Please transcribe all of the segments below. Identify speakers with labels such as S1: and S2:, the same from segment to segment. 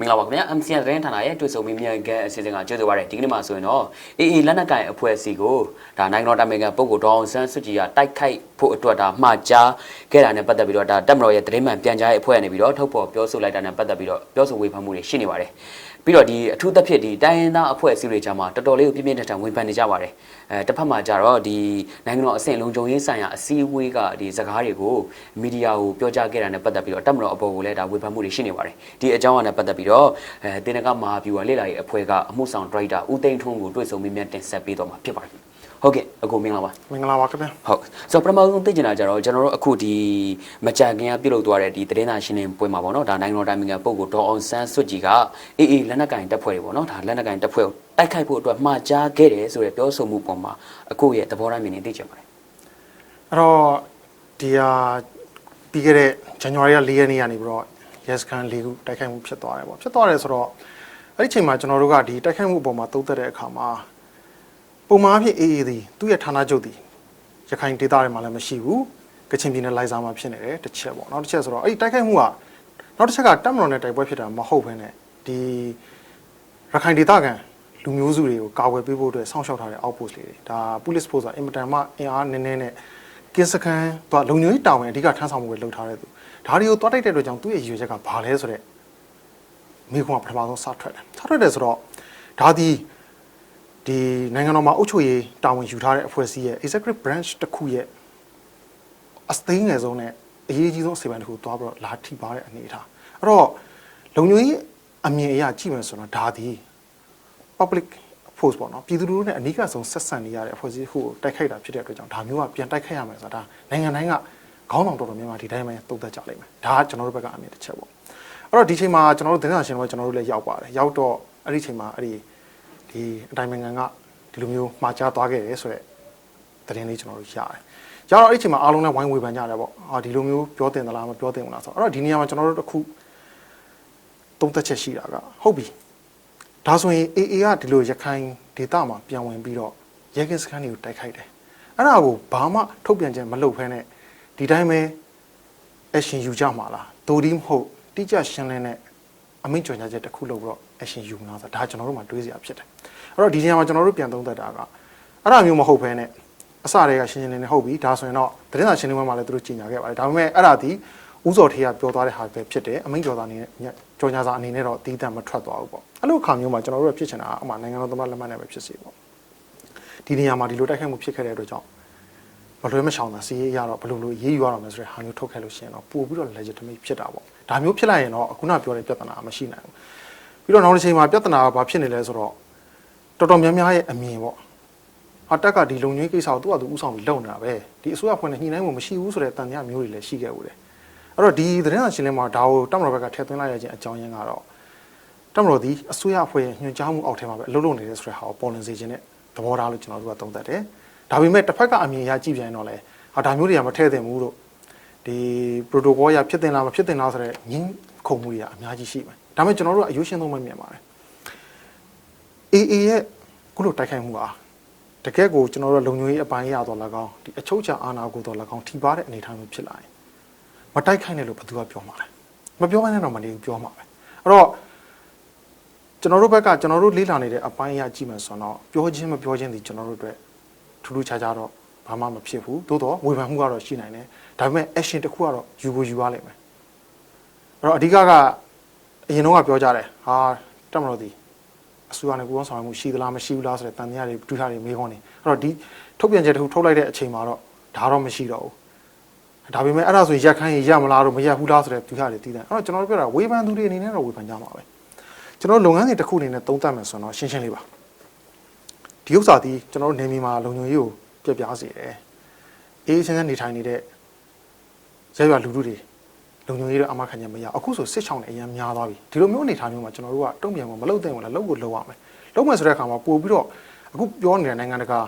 S1: မင်္ဂလာပါခင်ဗျာ MCN သတင်းဌာနရဲ့တွေ့ဆုံမေးမြန်းခန်းအစီအစဉ်ကကြိုဆိုပါရစေဒီကနေ့မှာဆိုရင်တော့ AA လက်နက်ကိုင်အဖွဲ့အစည်းကိုဒါနိုင်ငံတော်တာမန်ကန်ပုဂ္ဂိုလ်ဒေါအောင်ဆန်းစုကြည်ကတိုက်ခိုက်ဖို့အတွက်ဒါမှားကြားခဲ့တာနဲ့ပတ်သက်ပြီးတော့ဒါတက်မတော်ရဲ့သတင်းမှန်ပြန်ကြားရဲ့အဖွဲ့ကနေပြီးတော့ထုတ်ဖော်ပြောဆိုလိုက်တာနဲ့ပတ်သက်ပြီးတော့ပြောဆိုဝေဖန်မှုတွေရှိနေပါတယ်ပြီးတော့ဒီအထူးသဖြင့်ဒီတိုင်းရင်းသားအဖွဲ့အစည်းတွေကြားမှာတော်တော်လေးကိုပြင်းပြင်းထန်ထန်ဝေဖန်နေကြပါတယ်အဲတစ်ဖက်မှာကြတော့ဒီနိုင်ငံတော်အဆင့်လုံခြုံရေးဆိုင်ရာအစည်းအဝေးကဒီစကားတွေကိုမီဒီယာကိုပြောကြားခဲ့တာနဲ့ပတ်သက်ပြီးတော့တက်မတော်အပေါ်ကိုလည်းဒါဝေဖန်မှုတွေရှိနေပါတယ်ဒီအကြောင်းအရာနဲ့ပတ်သက်ပြီးတော့အဲတင်းနကမဟာဗျူဟာလေ့လာရေးအဖွဲ့ကအမှုဆောင်ဒရိုက်တာဦးသိန်းထွန်းကိုတွေ့ဆုံမေးမြန်းတင်ဆက်ပေးတော့မှာဖြစ်ပါတယ် ဟုတ်ကဲ့အကိုမင်္ဂလာပါ
S2: မင်္ဂလာပါခင်ဗျာ
S1: ဟုတ်ဆိုတော့ပထမဆုံးသိချင်တာကြတော့ကျွန်တော်တို့အခုဒီမကြခင်ကပြုလုပ်သွားတဲ့ဒီသတင်းစာရှင်းလင်းပွဲမှာပေါ့နော်ဒါနိုင်ငံတော်တိုင်းနိုင်ငံပုဂ္ဂိုလ်ဒေါ်အောင်ဆန်းစွတ်ကြီးကအေးအေးလက်နက်ကင်တပ်ဖွဲ့တွေပေါ့နော်ဒါလက်နက်ကင်တပ်ဖွဲ့ကိုတိုက်ခိုက်ဖို့အတွက်မှားကြားခဲ့တယ်ဆိုတဲ့ပြောဆိုမှုပေါ်မှာအခုရဲ့သဘောထားမြင်နေသိချင်ပါတယ်
S2: အဲ့တော့ဒီဟာပြီးခဲ့တဲ့ဇန်နဝါရီလ4ရက်နေ့ကနေပြီးတော့ yes can ၄ခုတိုက်ခိုက်မှုဖြစ်သွားတယ်ပေါ့ဖြစ်သွားတယ်ဆိုတော့အဲ့ဒီချိန်မှာကျွန်တော်တို့ကဒီတိုက်ခိုက်မှုအပေါ်မှာသုံးသပ်တဲ့အခါမှာ ပုံမှန်အဖြစ်အေးအေးသည်သူ့ရဲ့ဌာနချုပ်သည်ရခိုင်ဒေသတွေမှာလည်းမရှိဘူးကချင်ပြည်နယ်လိုင်ဇာမှာဖြစ်နေတယ်တစ်ချက်ပေါ့နောက်တစ်ချက်ဆိုတော့အဲ့ဒီတိုက်ခိုက်မှုကနောက်တစ်ချက်ကတပ်မတော်နဲ့တိုက်ပွဲဖြစ်တာမဟုတ်ဘဲနဲ့ဒီရခိုင်ဒေသခံလူမျိုးစုတွေကိုကာကွယ်ပေးဖို့အတွက်စောင့်ရှောက်ထားတဲ့ outpost လေးတွေဒါ police force ဆိုတာအင်မတန်မှအင်အားနည်းနည်းနဲ့ကင်းစခန်းသူကလုံခြုံရေးတာဝန်အဓိကထမ်းဆောင်မှုတွေလုပ်ထားတဲ့သူဒါတွေကိုတွားတိုက်တဲ့အတွက်ကြောင့်သူ့ရဲ့ရည်ရွယ်ချက်ကဘာလဲဆိုတော့မိခွန်းကပထမဆုံးစထွက်တယ်စထွက်တယ်ဆိုတော့ဒါဒီ ဒီနိုင်ငံတော်မှာအုပ်ချုပ်ရေးတာဝန်ယူထားတဲ့အဖွဲ့အစည်းရဲ့ executive branch တစ်ခုရဲ့အစသိငယ်ဆုံးနဲ့အရေးကြီးဆုံးအစီအမံတစ်ခုသွားပြီးတော့လာထိပါတဲ့အနေအထားအဲ့တော့လုံခြုံရေးအမြင်အရကြည့်မယ်ဆိုတော့ဒါဒီ public force ပေါ့နော်ပြည်သူလူထုနဲ့အနိကဆုံးဆက်ဆံနေရတဲ့အဖွဲ့အစည်းခုကိုတိုက်ခိုက်တာဖြစ်တဲ့အတွက်ကြောင့်ဒါမျိုးကပြန်တိုက်ခိုက်ရမယ်ဆိုတာဒါနိုင်ငံတိုင်းကခေါင်းဆောင်တော်တော်များများဒီတိုင်းပဲတုံ့သက်ကြလိမ့်မယ်ဒါကကျွန်တော်တို့ဘက်ကအမြင်တစ်ချက်ပေါ့အဲ့တော့ဒီချိန်မှာကျွန်တော်တို့သတင်းစာရှင်းလင်းပွဲကျွန်တော်တို့လည်းရောက်ပါတယ်ရောက်တော့အဲ့ဒီချိန်မှာအဲ့ဒီ ဒီအတိုင်းနိုင်ငံကဒီလိုမျိုးမှားကြားသွားခဲ့တယ်ဆိုတော့သတင်းလေးကျွန်တော်တို့ရတယ်ရတော့အဲ့ဒီချိန်မှာအားလုံးလည်းဝိုင်းဝေဖန်ကြတယ်ပေါ့အာဒီလိုမျိုးပြောတင်သလားမပြောတင်ဘူးလားဆိုတော့အဲ့တော့ဒီနေရာမှာကျွန်တော်တို့တစ်ခုတုံ့သက်ချက်ရှိတာကဟုတ်ပြီဒါဆိုရင် AA ကဒီလိုရခိုင်ဒေသမှာပြန်ဝင်ပြီးတော့ရဲကင်းစခန်းတွေကိုတိုက်ခိုက်တယ်အဲ့ဒါကိုဘာမှထုတ်ပြန်ချက်မလုပ်ဖဲနဲ့ဒီတိုင်းပဲ action ယူကြမှာလားဒိုဒီမဟုတ်တိကျရှင်းလင်းတဲ့ အမိန့်ကြော်ညာချက်တစ်ခုလုပ်ပြီးတော့ action ယူမလားဆိုတာဒါကျွန်တော်တို့မှတွေးစရာဖြစ်တယ်အဲ့တော့ဒီနေရာမှာကျွန်တော်တို့ပြန်သုံးသပ်တာကအဲ့ဒါမျိုးမဟုတ်ဖဲနဲ့အစတွေကရှင်းရှင်းလင်းလင်းဟုတ်ပြီဒါဆိုရင်တော့သတင်းစာရှင်းလင်းပွဲမှာလည်းသူတို့ကြီးညာခဲ့ပါတယ်ဒါပေမဲ့အဲ့ဒါဒီဥစော်ထေးကပြောသွားတဲ့ဟာပဲဖြစ်တယ်အမိန့်ကြော်သားအနေနဲ့ကြော်ညာစာအနေနဲ့တော့တီးတန့်မထွက်သွားဘူးပေါ့အဲ့လိုအခါမျိုးမှာကျွန်တော်တို့ကဖြစ်ချင်တာအမှနိုင်ငံတော်သမ္မတလက်မှတ်နဲ့ပဲဖြစ်စီပေါ့ဒီနေရာမှာဒီလိုတိုက်ခိုက်မှုဖြစ်ခဲ့တဲ့အတွက်ကြောင့် ဘလွဲမရှောင်တာစီးရေးရတော့ဘယ်လိုလိုရေးယူရတော့မယ်ဆိုတဲ့ဟာမျိုးထုတ်ခဲ့လို့ရှိရင်တော့ပို့ပြီးတော့ legitimate ဖြစ်တာပေါ့ဒါမျိုးဖြစ်လိုက်ရင်တော့အခုနပြောတဲ့ပြဿနာမရှိနိုင်ဘူးပြီးတော့နောက်တစ်ချိန်မှာပြဿနာကဘာဖြစ်နေလဲဆိုတော့တော်တော်များများရဲ့အမြင်ပေါ့ဟာတက်ကဒီလုံငွေကိစ္စကိုသူ့အတူဥဆောင်ပြီးလုပ်နေတာပဲဒီအစိုးရဖွဲ့နဲ့ညှိနှိုင်းမှုမရှိဘူးဆိုတဲ့တန်တရားမျိုးတွေလည်းရှိခဲ့ဦးတယ်အဲ့တော့ဒီသတင်းစာရှင်းလင်းမှာဒါကိုတမတော်ဘက်ကထည့်သွင်းလိုက်ရခြင်းအကြောင်းရင်းကတော့တမတော်ဒီအစိုးရဖွဲ့ရဲ့ညွှန်ကြားမှုအောက်ထဲမှာပဲအလုပ်လုပ်နေတဲ့ဆိုတဲ့ဟာကိုပေါ်လွင်စေခြင်းနဲ့သဘောထားလို့ကျွန်တော်တို့ကသုံးသပ်တယ် ဒါပေမဲ့တစ်ဖက်ကအမြင်အရကြည့်ပြန်ရင်တော့လေဟာဒါမျိုးတွေကမထည့်သင့်ဘူးလို့ဒီ protocol ရဖြစ်တင်လားမဖြစ်တင်လားဆိုတဲ့ညင်းခုံမှုတွေကအများကြီးရှိမယ်ဒါပေမဲ့ကျွန်တော်တို့ကအယုရှင်းဆုံးပဲမြင်ပါတယ် AA ရဲ့ခုလိုတိုက်ခိုက်မှုပါတကယ်ကိုကျွန်တော်တို့လုံခြုံရေးအပိုင်းရတော့၎င်းဒီအချုပ်ချာအာဏာကိုတော့၎င်းထိပါတဲ့အနေအထားမျိုးဖြစ်လာရင်မတိုက်ခိုက်နဲ့လို့ဘယ်သူကပြောမှာလဲမပြောဘဲနဲ့တော့မနေဘူးပြောမှာပဲအဲ့တော့ကျွန်တော်တို့ဘက်ကကျွန်တော်တို့လေးလာနေတဲ့အပိုင်းအရကြည့်မှဆိုတော့ပြောချင်းမပြောချင်းဒီကျွန်တော်တို့အတွက် ထူးထူးခြားခြားတော့ဘာမှမဖြစ်ဘူးသို့တော့ဝေဖန်မှုကတော့ရှိနိုင်တယ်ဒါပေမဲ့ action တစ်ခုကတော့ယူဖို့ယူရလိမ့်မယ်အဲ့တော့အဓိကကအရင်တော့ကပြောကြတယ်ဟာတက်မလို့ဒီအစိုးရနဲ့ကိုယ်ဆောင်မှုရှိသလားမရှိဘူးလားဆိုတဲ့တန်တရားတွေဒုထားတွေမေးခွန်းနေအဲ့တော့ဒီထုတ်ပြန်ချက်တစ်ခုထုတ်လိုက်တဲ့အချိန်မှာတော့ဒါတော့မရှိတော့ဘူးဒါပေမဲ့အဲ့ဒါဆိုရင်ရက်ခိုင်းရင်ရမလားတော့မရဘူးလားဆိုတဲ့ဒုထားတွေတည်တယ်အဲ့တော့ကျွန်တော်တို့ပြောတာဝေဖန်သူတွေအနေနဲ့တော့ဝေဖန်ကြမှာပဲကျွန်တော်လုပ်ငန်းတွေတစ်ခုအနေနဲ့သုံးသပ်မယ်ဆိုတော့ရှင်းရှင်းလေးပါ ဒီဥစ္စာဒီကျွန်တော်တို့နေမီမှာလုံခြုံရေးကိုပြပြစေတယ်အေးချမ်းချမ်းနေထိုင်နေတဲ့ရဲရွာလူလူတွေလုံခြုံရေးတော့အမခံချက်မရအခုဆိုစစ်ချောင်းနေအရင်များသွားပြီဒီလိုမျိုးအနေထားမျိုးမှာကျွန်တော်တို့ကတုံ့ပြန်ဖို့မလုပ်သင့်ဘူးလားလုပ်ဖို့လုပ်ရမယ်လုပ်မယ်ဆိုတဲ့အခါမှာပို့ပြီးတော့အခုပြောနေတဲ့နိုင်ငံတကာ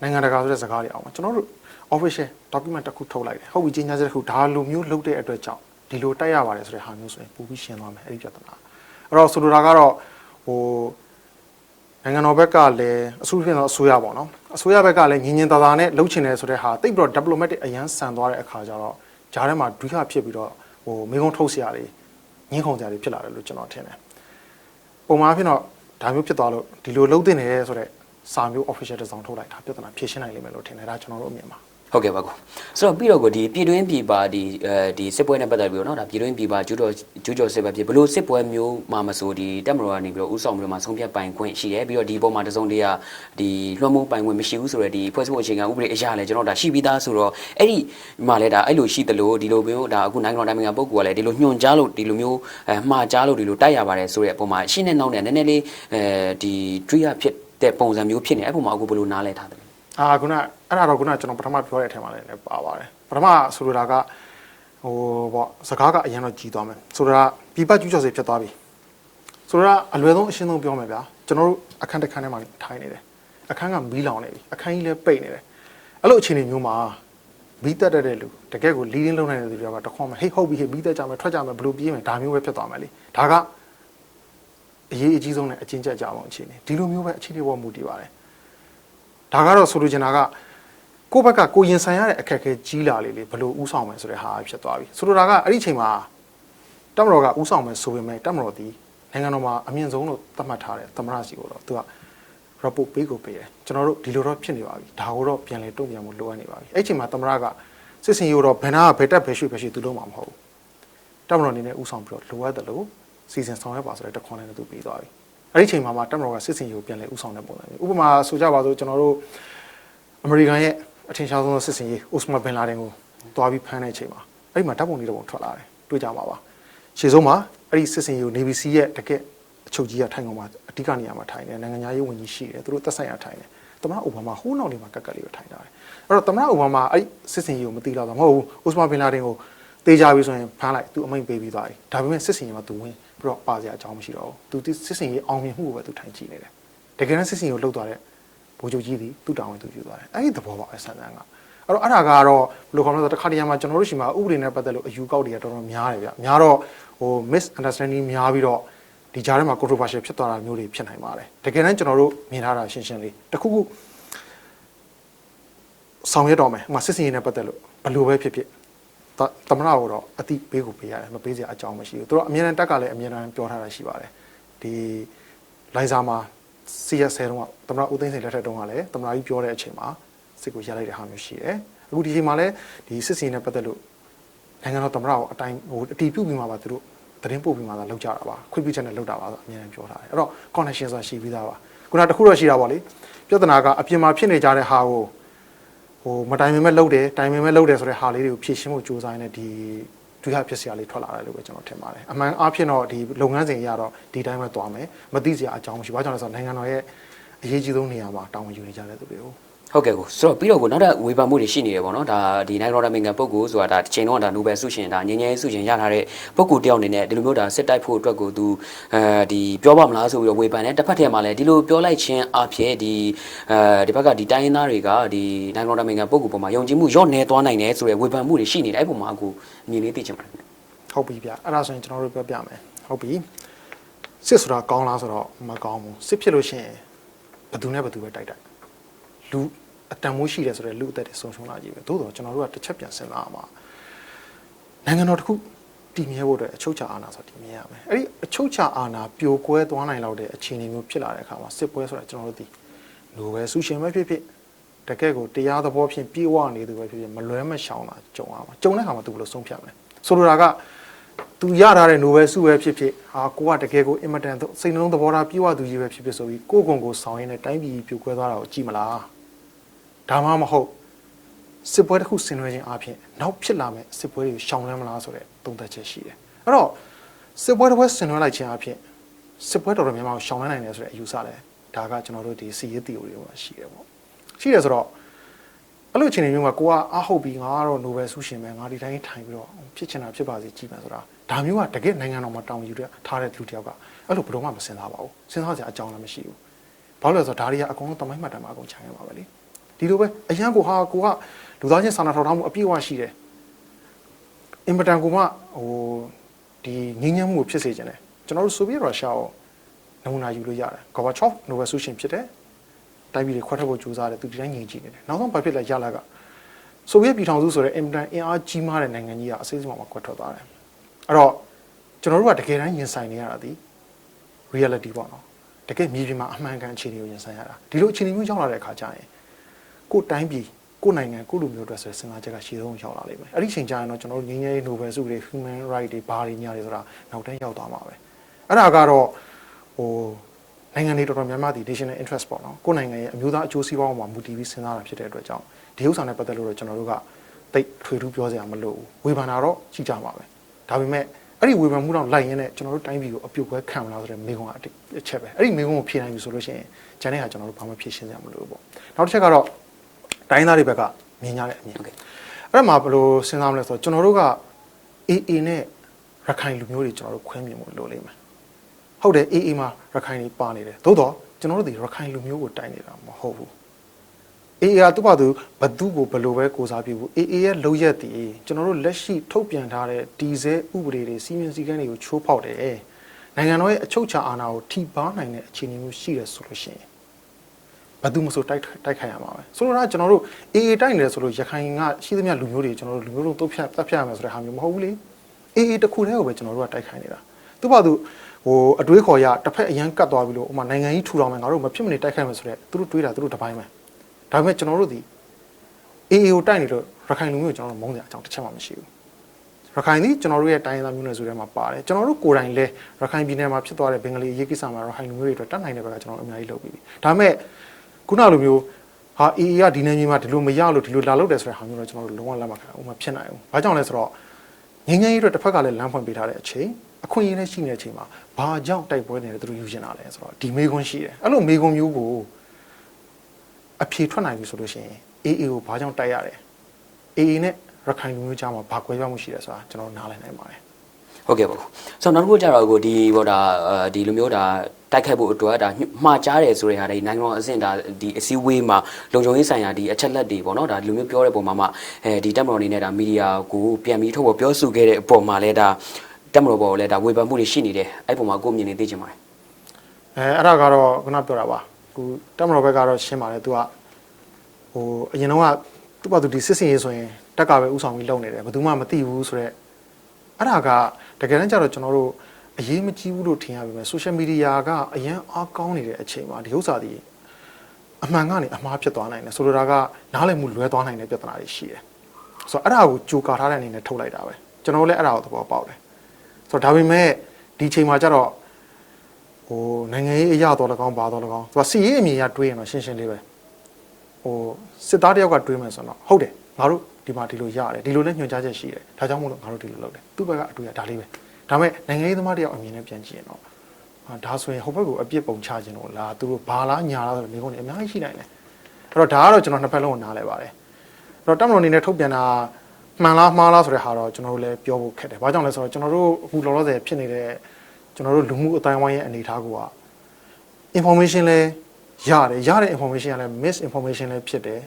S2: နိုင်ငံတကာဆိုတဲ့စကားတွေအောင်ကျွန်တော်တို့ official document တစ်ခုထုတ်လိုက်တယ်ဟုတ်ပြီကြီးညာချက်တစ်ခုဒါလိုမျိုးလုပ်တဲ့အတွက်ကြောင့်ဒီလိုတိုက်ရပါတယ်ဆိုတဲ့ဟာမျိုးဆိုရင်ပို့ပြီးရှင်းသွားမယ်အဲ့ဒီပြဿနာအဲ့တော့ဆိုလိုတာကတော့ဟို နိုင်ငံတော်ဘက်ကလည်းအစိုးရဖြစ်တော့အစိုးရပေါ့နော်အစိုးရဘက်ကလည်းညင်ညင်သာသာနဲ့လှုပ်ချင်တယ်ဆိုတဲ့ဟာတိတ်ပြီးတော့ diplomatic အရန်ဆန်သွားတဲ့အခါကျတော့ဂျားထဲမှာဒွိခဖြစ်ပြီးတော့ဟိုမိကုံးထုတ်စရာတွေညှင်းခုန်စရာတွေဖြစ်လာတယ်လို့ကျွန်တော်ထင်တယ်ပုံမှန်အဖြစ်တော့ဒါမျိုးဖြစ်သွားလို့ဒီလိုလုံးတင်နေရဲဆိုတော့စာမျိုး official တစ်စောင်ထုတ်လိုက်တာပြဿနာဖြေရှင်းနိုင်လိမ့်မယ်လို့ထင်တယ်ဒါကျွန်တော်တို့အမြင်ပါ
S1: ဟုတ်ကဲ့ပါကိုဆိုတော့ပြီးတော့ကိုဒီပြည်တွင်းပြည်ပါဒီအဲဒီစစ်ပွဲနဲ့ပတ်သက်ပြီးတော့เนาะဒါပြည်တွင်းပြည်ပါကျူးတော်ကျူးကျော်စစ်ပဲဖြစ်ဘလို့စစ်ပွဲမျိုးမှာမဆိုဒီတက်မတော်ကနေပြီးတော့ဥဆောင်ပြီးတော့မှဆုံးဖြတ်ပိုင်ခွင့်ရှိတယ်ပြီးတော့ဒီပုံမှာတစုံတရာဒီလွှမ်းမိုးပိုင်ခွင့်မရှိဘူးဆိုတော့ဒီဖွဲ့စည်းပုံအခြေခံဥပဒေအရာလည်းကျွန်တော်ဒါရှိပြီးသားဆိုတော့အဲ့ဒီမှာလည်းဒါအဲ့လိုရှိသလိုဒီလိုမျိုးဒါအခုနိုင်ငံတော်တိုင်းနိုင်ငံပုဂ္ဂိုလ်ကလည်းဒီလိုညွှန်ကြားလို့ဒီလိုမျိုးအဲမှားကြားလို့ဒီလိုတိုက်ရပါတယ်ဆိုတဲ့အပေါ်မှာရှင်းနေနောက်နဲ့နည်းနည်းလေးအဲဒီ tree ဖြစ်တဲ့ပုံစံမျိုးဖြစ်နေအဲ့ပုံမှာအခုဘယ်လိုနားလဲထားတယ်
S2: အာခုနအဲ့ဒါတော့ခုနကျွန်တော်ပထမပြောတဲ့အထက်မှာလည်းပါပါတယ်ပထမဆိုလိုတာကဟိုပေါ့စကားကအရင်တော့ကြီးသွားမယ်ဆိုတော့ပြပတ်ကျူးကျော်စေဖြစ်သွားပြီဆိုတော့အလွယ်ဆုံးအရှင်းဆုံးပြောမယ်ဗျာကျွန်တော်တို့အခန်းတစ်ခန်းထဲမှာထိုင်နေတယ်အခန်းကမီးလောင်နေပြီအခန်းကြီးလည်းပိတ်နေတယ်အဲ့လိုအခြေအနေမျိုးမှာမီးတက်တတ်တဲ့လူတကယ်ကိုလီးလင်းလုံးနေတဲ့လူတွေကတခွန်မဟေးဟုတ်ပြီဟေးမီးတက်ကြမယ်ထွက်ကြမယ်ဘယ်လိုပြေးမယ်ဒါမျိုးပဲဖြစ်သွားမယ်လေဒါကအရေးအကြီးဆုံးနဲ့အချင်းချက်ကြအောင်အခြေအနေဒီလိုမျိုးပဲအခြေအနေပေါ်မူတည်ပါတယ် ဒါကတော့ဆိုလိုချင်တာကကိုယ့်ဘက်ကကိုရင်ဆိုင်ရတဲ့အခက်အခဲကြီးလာလေလေဘယ်လိုဥဆောင်မယ်ဆိုတဲ့ဟာဖြစ်သွားပြီဆိုလိုတာကအဲ့ဒီအချိန်မှာတမတော်ကဥဆောင်မယ်ဆိုပေမဲ့တမတော်ဒီနိုင်ငံတော်မှာအမြင့်ဆုံးလို့သတ်မှတ်ထားတဲ့သမရစီကိုတော့သူက report ပေးကိုပေးတယ်ကျွန်တော်တို့ဒီလိုတော့ဖြစ်နေပါပြီဒါကိုတော့ပြန်လဲတုံ့ပြန်မှုလိုအပ်နေပါပြီအဲ့ဒီအချိန်မှာသမရကစစ်စင်ရိုးတော့ဘယ်နာကဘယ်တက်ဘယ်ရွှေ့ဘယ်ရွှေ့သူလုံးမှာမဟုတ်ဘူးတမတော်အနေနဲ့ဥဆောင်ပြီးတော့လိုအပ်တယ်လို့စီစဉ်ဆောင်ရွက်ပါဆိုတဲ့တခွန်လည်းသူပေးသွားပြီ အဲ့ဒီအချိန်မှာမှတမတော်ကစစ်စင်ရိုးပြန်လဲဥဆောင်တဲ့ပုံစံမျိုးဥပမာဆိုကြပါစို့ကျွန်တော်တို့အမေရိကန်ရဲ့အထင်ရှားဆုံးစစ်စင်ရေးအိုစမာဘင်လာဒင်ကိုတွားပြီးဖမ်းတဲ့အချိန်မှာအဲ့ဒီမှာဓာတ်ပုံလေးတစ်ပုံထွက်လာတယ်တွေ့ကြပါပါရှေ့ဆုံးမှာအဲ့ဒီစစ်စင်ရေးကို Navy SEAL ရဲ့တကက်အချုပ်ကြီးကထိုင်ကုန်မှာအဓိကနေရာမှာထိုင်တယ်နိုင်ငံသားရေးဝန်ကြီးရှိတယ်သူတို့သက်ဆိုင်ရာထိုင်တယ်သမ္မတအိုဘားမားဟိုးနောက်လေးမှာကက်ကက်လေးကိုထိုင်ထားတယ်အဲ့တော့သမ္မတအိုဘားမားအဲ့ဒီစစ်စင်ရေးကိုမသိတော့တာမဟုတ်ဘူးအိုစမာဘင်လာဒင်ကို တေးကြပြီဆိုရင်ဖမ်းလိုက်သူအမိန့်ပေးပြီးသွားပြီဒါပေမဲ့စစ်စင်ရေးမှာသူဝင်ပြီးတော့ပါစရာအကြောင်းမရှိတော့ဘူးသူစစ်စင်ရေးအောင်မြင်မှုကိုပဲသူထိုင်ကြည့်နေတယ်တကယ်တမ်းစစ်စင်ရေးကိုလှုပ်သွားတဲ့ဘိုးချုပ်ကြီးသည်သူ့တောင်းဝင်သူယူသွားတယ်အဲ့ဒီသဘောပါပဲဆန်ဆန်ကအဲ့တော့အဲ့ဒါကတော့ဘယ်လိုခေါ်မလဲဆိုတော့တစ်ခါတည်းမှာကျွန်တော်တို့ရှိမှာဥပဒေနဲ့ပတ်သက်လို့အယူကောက်တွေကတော်တော်များတယ်ဗျများတော့ဟို misunderstanding များပြီးတော့ဒီကြားထဲမှာ controversial ဖြစ်သွားတာမျိုးတွေဖြစ်နိုင်ပါတယ်တကယ်တမ်းကျွန်တော်တို့မြင်ထားတာရှင်းရှင်းလေးတခုခုဆောင်ရွက်တော့မယ်ဥပမာစစ်စင်ရေးနဲ့ပတ်သက်လို့ဘယ်လိုပဲဖြစ်ဖြစ် သမဏကိုတော့အတိပေးကိုပေးရတယ်မပေးစရာအကြောင်းမရှိဘူးသူတို့အမြဲတမ်းတက်ကလည်းအမြဲတမ်းပြောထားတာရှိပါတယ်ဒီလိုင်ဇာမှာ CS တုန်းကသမရဦးသိန်းစိန်လက်ထက်တုန်းကလည်းသမရကြီးပြောတဲ့အချိန်မှာစစ်ကိုရလိုက်တဲ့ဟာမျိုးရှိတယ်အခုဒီချိန်မှာလည်းဒီစစ်စီနဲ့ပတ်သက်လို့နိုင်ငံတော်သမရကိုအတိုင်းဟိုအတီးပြုတ်ပြီးမှပါသူတို့သတင်းပို့ပြီးမှသာလောက်ကြတာပါခွင့်ပြုချက်နဲ့လောက်တာပါဆိုအမြဲတမ်းပြောထားတယ်အဲ့တော့ connection ဆိုတာရှိပြီးသားပါခုနတခုတော့ရှိတာပေါ့လေပြဿနာကအပြင်မှာဖြစ်နေကြတဲ့ဟာကို ဟိုမတိုင်ပင်မဲ့လောက်တယ်တိုင်ပင်မဲ့လောက်တယ်ဆိုတဲ့ဟာလေးတွေကိုဖြည့်ရှင်းဖို့ကြိုးစားနေဒီဒုရဖြစ်စရာလေးထွက်လာတယ်လို့ပဲကျွန်တော်ထင်ပါတယ်အမှန်အားဖြင့်တော့ဒီလုပ်ငန်းစဉ်ရတော့ဒီတိုင်းပဲသွားမယ်မသိစရာအကြောင်းမရှိဘာကြောင့်လဲဆိုတော့နိုင်ငံတော်ရဲ့အရေးကြီးဆုံးနေရာမှာတာဝန်ယူနေကြတဲ့သူတွေကို
S1: ဟုတ်ကဲ့ကိုဆိုတော့ပြီးတော့ကိုနောက်ထပ်ဝေဖန်မှုတွေရှိနေတယ်ပေါ့နော်ဒါဒီနိုင်ရော်ဒမင်ဂန်ပုဂ္ဂိုလ်ဆိုတာဒါတစ်ချိန်တော့ဒါနိုဘယ်ဆုရှင်ဒါငင်းငယ်ဆုရှင်ရထားတဲ့ပုဂ္ဂိုလ်တယောက်အနေနဲ့ဒီလိုမျိုးဒါစစ်တိုက်ဖို့အတွက်ကိုသူအဲဒီပြောပါမလားဆိုပြီးတော့ဝေဖန်တယ်တစ်ဖက်ထဲမှာလည်းဒီလိုပြောလိုက်ခြင်းအဖြစ်ဒီအဲဒီဘက်ကဒီတိုင်းရင်းသားတွေကဒီနိုင်ရော်ဒမင်ဂန်ပုဂ္ဂိုလ်ပေါ်မှာယုံကြည်မှုရော့နေသွားနိုင်တယ်ဆိုတဲ့ဝေဖန်မှုတွေရှိနေတယ်အဲ့ပုံမှာအခုအမြင်လေးသိချင်ပါတယ်
S2: ဟုတ်ပြီဗျအဲ့ဒါဆိုရင်ကျွန်တော်တို့ပြောပြမယ်ဟုတ်ပြီစစ်ဆိုတာကောင်းလားဆိုတော့မကောင်းဘူးစစ်ဖြစ်လို့ရှိရင်ဘယ်သူနဲ့ဘယ်သူပဲတိုက်တိုက်လူ အတန်မိုးရှိတယ်ဆိုတော့လူအသက်တွေဆုံးရှုံးလာကြီးပဲသို့တော့ကျွန်တော်တို့ကတစ်ချက်ပြန်စဉ်းစားအောင်နိုင်ငံတော်တစ်ခုတည်မြဲဖို့အတွက်အချုပ်ချာအာဏာဆိုတာတည်မြဲရမယ်အဲ့ဒီအချုပ်ချာအာဏာပြိုကွဲသွားနိုင်လောက်တဲ့အခြေအနေမျိုးဖြစ်လာတဲ့အခါမှာစစ်ပွဲဆိုတာကျွန်တော်တို့ဒီလိုပဲဆူရှင်ပဲဖြစ်ဖြစ်တကယ့်ကိုတရားသဘောဖြင့်ပြေဝနေသူပဲဖြစ်ဖြစ်မလွဲမရှောင်တာကြုံရမှာကြုံတဲ့အခါမှာသူဘယ်လိုဆုံးဖြတ်မလဲဆိုလိုတာကသူရထားတဲ့ Nobel ဆုပဲဖြစ်ဖြစ်ဟာကိုကတကယ်ကိုအင်မတန်စိတ်နှလုံးသဘောထားပြည့်ဝသူကြီးပဲဖြစ်ဖြစ်ဆိုပြီးကိုယ့်ကိုယ်ကိုဆောင်ရင်းနဲ့တိုင်းပြည်ပြိုကွဲသွားတာကိုကြည့်မလား ဒါမှမဟုတ်စစ်ပွဲတစ်ခုဆင်နွှဲခြင်းအပြင်နောက်ဖြစ်လာမယ့်စစ်ပွဲတွေကိုရှောင်လန်းမလားဆိုတဲ့သုံးသပ်ချက်ရှိတယ်အဲ့တော့စစ်ပွဲတစ်ပွဲဆင်နွှဲလိုက်ခြင်းအပြင်စစ်ပွဲတော်တော်များများကိုရှောင်လန်းနိုင်တယ်ဆိုတဲ့အယူဆလဲဒါကကျွန်တော်တို့ဒီစီရေး theory တွေမှာရှိတယ်ပေါ့ရှိတယ်ဆိုတော့အဲ့လိုအခြေအနေမျိုးမှာကိုကအားဟုတ်ပြီးငါကတော့ Nobel ဆုရှင်ပဲငါဒီတိုင်းထိုင်ပြီးတော့ဖြစ်ချင်တာဖြစ်ပါစေကြည်မယ်ဆိုတာဒါမျိုးကတကယ်နိုင်ငံတော်မှာတောင်းယူတဲ့ထားတဲ့လူတစ်ယောက်ကအဲ့လိုဘယ်တော့မှမစင်စားပါဘူးစဉ်းစားစရာအကြောင်းလည်းမရှိဘူးဘာလို့လဲဆိုတော့ဒါတွေကအကုန်လုံးတမိုင်းမှတ်တမ်းမှာအကုန်ခြံရပါပဲလေ ဒီလိုပဲအရန်ကိုဟာကိုကလူသားချင်းစာနာထောက်ထားမှုအပြည့်အဝရှိတယ်အင်မတန်ကိုမှဟိုဒီငင်းညမ်းမှုကိုဖြစ်စေခြင်းတယ်ကျွန်တော်တို့ဆိုဗီယက်ရုရှားကိုနမူနာယူလို့ရတယ်ဂေါ်ဘာချော့နိုဘယ်ဆုရှင်ဖြစ်တယ်တိုင်းပြည်တွေခွဲထွက်ဖို့ကြိုးစားတယ်သူဒီတိုင်းငြိမ်ကြည့်နေတယ်နောက်ဆုံးဘာဖြစ်လဲရလာကဆိုဗီယက်ပြည်ထောင်စုဆိုတဲ့အင်မတန်အင်အားကြီးမားတဲ့နိုင်ငံကြီးကအစိမ့်စမှာခွဲထွက်သွားတယ်အဲ့တော့ကျွန်တော်တို့ကတကယ်တမ်းရင်ဆိုင်နေရတာဒီ reality ပေါ့နော်တကယ်မြေပြင်မှာအမှန်ကန်အခြေအနေကိုရင်ဆိုင်ရတာဒီလိုအခြေအနေမျိုးရောက်လာတဲ့အခါကျရင် ကိုယ်တိုင်းပြည်ကိုယ်နိုင်ငံကိုယ်လူမျိုးတွေဆိုတဲ့စဉ်းစားချက်ကရှည်ဆုံးရောက်လာလိမ့်မယ်အဲ့ဒီချိန်ကျရင်တော့ကျွန်တော်တို့ငြိမ်းချမ်းရေး Nobel ဆုတွေ Human Rights တွေဘာတွေညာတွေဆိုတာနောက်တန်းရောက်သွားမှာပဲအဲ့ဒါကတော့ဟိုနိုင်ငံတွေတော်တော်များများဒီ national interest ပေါ့နော်ကိုယ်နိုင်ငံရဲ့အမျိုးသားအကျိုးစီးပွားပေါ်မှာမူတည်ပြီးစဉ်းစားတာဖြစ်တဲ့အတွက်ကြောင့်ဒီဥစ္စာနဲ့ပတ်သက်လို့တော့ကျွန်တော်တို့ကတိတ်ထွေထူးပြောစရာမလိုဘူးဝေဖန်တာတော့ရှိကြပါပဲဒါပေမဲ့အဲ့ဒီဝေဖန်မှုတော့လိုက်ရင်းနဲ့ကျွန်တော်တို့တိုင်းပြည်ကိုအပြုတ်ခွဲခံမလားဆိုတဲ့မိကုံကအချက်ပဲအဲ့ဒီမိကုံကိုဖြေနိုင်ပြီဆိုလို့ရှိရင်ဂျန်တဲ့ဟာကျွန်တော်တို့ဘာမှဖြေရှင်းစရာမလိုဘူးပေါ့နောက်တစ်ချက်ကတော့ တိုင်းသားတွေဘက်ကမြင်ကြတဲ့အမြင်
S1: ဟုတ်ကဲ့
S2: အဲ့ဒါမှာဘယ်လိုစဉ်းစားမလဲဆိုတော့ကျွန်တော်တို့က AA နဲ့ရခိုင်လူမျိုးတွေကျွန်တော်တို့ခွဲမြင်ဖို့လိုလိမ့်မယ်ဟုတ်တယ် AA မှာရခိုင်တွေပါနေတယ်သို့တော့ကျွန်တော်တို့ဒီရခိုင်လူမျိုးကိုတိုင်နေတာမဟုတ်ဘူး AA ကသူ့ဘာသူဘသူကိုဘယ်လိုပဲကိုစားပြုဘူး AA ရဲ့လုံရက်တည်ကျွန်တော်တို့လက်ရှိထုတ်ပြန်ထားတဲ့ဒီဇဲဥပဒေတွေစီမင်းစည်းကမ်းတွေကိုချိုးဖောက်တယ်နိုင်ငံတော်ရဲ့အချုပ်ချာအာဏာကိုထိပါနိုင်တဲ့အခြေအနေမျိုးရှိတယ်ဆိုလို့ရှိရင် ဘသူမဆိုတိုက်တိုက်ခိုင်ရမှာပဲဆိုတော့ကျွန်တော်တို့ AA တိုက်နေတယ်ဆိုလို့ရခိုင်ကရှိသမျှလူမျိုးတွေကျွန်တော်တို့လူမျိုးတို့တုတ်ဖြတ်တပ်ဖြတ်ရမယ်ဆိုတဲ့ဟာမျိုးမဟုတ်ဘူးလေ AA တစ်ခုတည်းကိုပဲကျွန်တော်တို့ကတိုက်ခိုင်နေတာသူ့ဘာသူဟိုအတွေးခေါ်ရတစ်ဖက်အရန်ကတ်သွားပြီလို့ဥမာနိုင်ငံကြီးထူထောင်မယ်ငါတို့မဖြစ်မနေတိုက်ခိုက်မယ်ဆိုတဲ့သူတို့တွေးတာသူတို့တစ်ပိုင်းပဲဒါပေမဲ့ကျွန်တော်တို့ဒီ AA ကိုတိုက်နေလို့ရခိုင်လူမျိုးကိုကျွန်တော်တို့မုန်းစရာအကြောင်းတစ်ချက်မှမရှိဘူးရခိုင်ဒီကျွန်တော်တို့ရဲ့တိုင်းရင်းသားမျိုးနွယ်စုထဲမှာပါတယ်ကျွန်တော်တို့ကိုယ်တိုင်လဲရခိုင်ပြည်နယ်မှာဖြစ်သွားတဲ့ဘင်္ဂလီအရေးကိစ္စမှာရခိုင်လူမျိုးတွေအတွက်တတ်နိုင်တဲ့ဘက်ကကျွန်တော်တို့အများကြီးလုပ်ပြီးပြီဒါပေမဲ့ ခုနလိုမျိုးဟာ AA ကဒီနယ်မြေမှာဒီလိုမရလို့ဒီလိုလာလို့တယ်ဆိုတဲ့ဟာမျိုးတော့ကျွန်တော်တို့လုံးဝလက်မခံဘူးမဖြစ်နိုင်ဘူးဘာကြောင့်လဲဆိုတော့ငင်းငင်းရေးအတွက်တစ်ဖက်ကလည်းလမ်းဖွင့်ပေးထားတဲ့အချိန်အခွင့်အရေးနဲ့ရှိနေတဲ့အချိန်မှာဘာကြောင့်တိုက်ပွဲနေတယ်သူတို့ယူရှင်တာလဲဆိုတော့ဒီမေခွန်းရှိတယ်အဲ့လိုမေခွန်းမျိုးကိုအဖြေထွက်နိုင်ပြီဆိုလို့ရှိရင် AA ကိုဘာကြောင့်တိုက်ရတယ် AA နဲ့ရခိုင်လူမျိုးကြားမှာဘာကွဲပြားမှုရှိတယ်ဆိုတာကျွန်တော်နားလည်နိုင်ပါတယ်
S1: ဟုတ်ကဲ့ပါကိုဆိုတော့နောက်တစ်ခုကျတော့ကိုဒီဟောဒါအဲဒီလိုမျိုးဒါ တိုက်ခိုက်ဖို့အတွက်ဒါမှားကြားတယ်ဆိုတဲ့ဟာတွေနိုင်ငံတော်အဆင့်ဒါဒီအစည်းအဝေးမှာလုံခြုံရေးဆိုင်ရာဒီအချက်လက်တွေပေါ့နော်ဒါဒီလိုမျိုးပြောတဲ့ပုံမှာမှအဲဒီတက်မတော်အနေနဲ့ဒါမီဒီယာကိုပြန်ပြီးထုတ်ဖို့ပြောဆိုခဲ့တဲ့အပေါ်မှာလဲဒါတက်မတော်ပေါ်လဲဒါဝေဖန်မှုတွေရှိနေတယ်အဲ့ပုံမှာကိုယ်မြင်နေသိချင်ပါတယ်
S2: အဲအဲ့ဒါကတော့ခုနပြောတာပါခုတက်မတော်ဘက်ကတော့ရှင်းပါတယ်သူကဟိုအရင်တော့ကသူ့ဘာသူဒီစစ်စင်ရေးဆိုရင်တက်ကပဲဥဆောင်ပြီးလုပ်နေတယ်ဘယ်သူမှမသိဘူးဆိုတော့အဲ့ဒါကတကယ်တမ်းကျတော့ကျွန်တော်တို့ အရေးမကြီးဘူးလို့ထင်ရပါမယ်ဆိုရှယ်မီဒီယာကအရင်အားကောင်းနေတဲ့အချိန်မှာဒီဥစ္စာဒီအမှန်ကနေအမှားဖြစ်သွားနိုင်တယ်ဆိုလိုတာကနားလည်မှုလွဲသွားနိုင်တဲ့ပြဿနာတွေရှိတယ်ဆိုတော့အဲ့ဒါကိုကြိုကာထားတဲ့အနေနဲ့ထုတ်လိုက်တာပဲကျွန်တော်တို့လည်းအဲ့ဒါကိုသဘောပေါက်တယ်ဆိုတော့ဒါပေမဲ့ဒီချိန်မှာကျတော့ဟိုနိုင်ငံရေးအရာတော်၎င်းပါတော်၎င်းသူကစီရေးအမြင်ရတွေးရင်တော့ရှင်းရှင်းလေးပဲဟိုစစ်သားတယောက်ကတွေးမယ်ဆိုတော့ဟုတ်တယ်ငါတို့ဒီမှာဒီလိုရတယ်ဒီလိုလည်းညွှန်ကြားချက်ရှိတယ်ဒါကြောင့်မို့လို့ငါတို့ဒီလိုလုပ်တယ်သူ့ဘက်ကအတွေ့အဒါလေးပဲ ဒါပေမဲ့နိုင်ငံရေးသမားတယောက်အမြင်နဲ့ပြန်ကြည့်ရင်တော့ဟာဒါဆိုရင်ဟိုဘက်ကအပြစ်ပုံချခြင်းလို့လားသူတို့ဘာလားညာလားဆိုတော့မိကုန်းနေအများကြီးရှိနိုင်တယ်အဲ့တော့ဒါကတော့ကျွန်တော်နှစ်ဖက်လုံးကိုနားလဲပါတယ်အဲ့တော့တမန်တော်အနေနဲ့ထုတ်ပြန်တာမှန်လားမှားလားဆိုတဲ့ဟာတော့ကျွန်တော်တို့လည်းပြောဖို့ခက်တယ်ဘာကြောင့်လဲဆိုတော့ကျွန်တော်တို့အခုလောလောဆယ်ဖြစ်နေတဲ့ကျွန်တော်တို့လူမှုအတိုင်းဝိုင်းရဲ့အနေအထားက information လဲရတယ်ရတဲ့ information ကလည်း misinformation လဲဖြစ်တယ်